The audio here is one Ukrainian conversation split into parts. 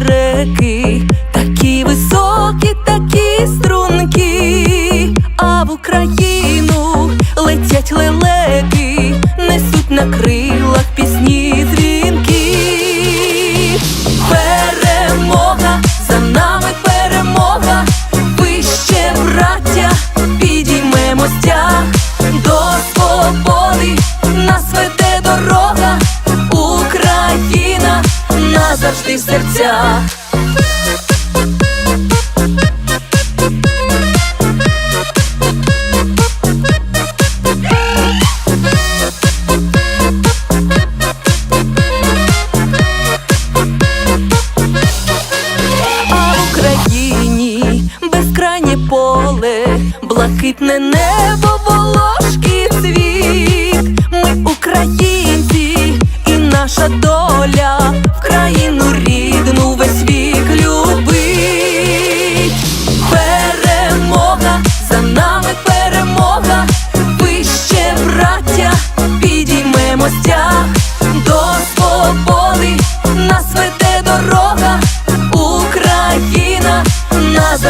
реки, такі високі, такі струнки, а в Україну летять лелеки, несуть на крилах пісні дзвінки. Назавжди в серцях. Поле, блакитне небо, волошки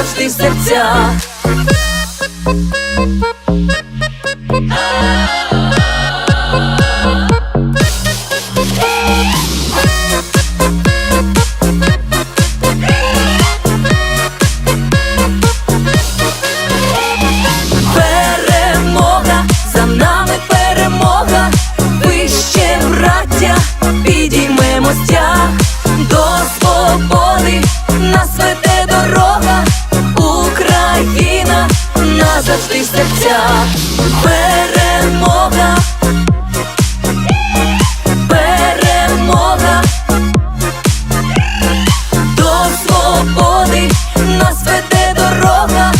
назавжди в серцях. Перемога, за нами перемога, вище браття, підіймемо стяг назавжди серця. Перемога, перемога до свободи, нас веде дорога,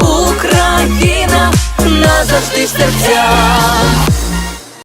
Україна назавжди в.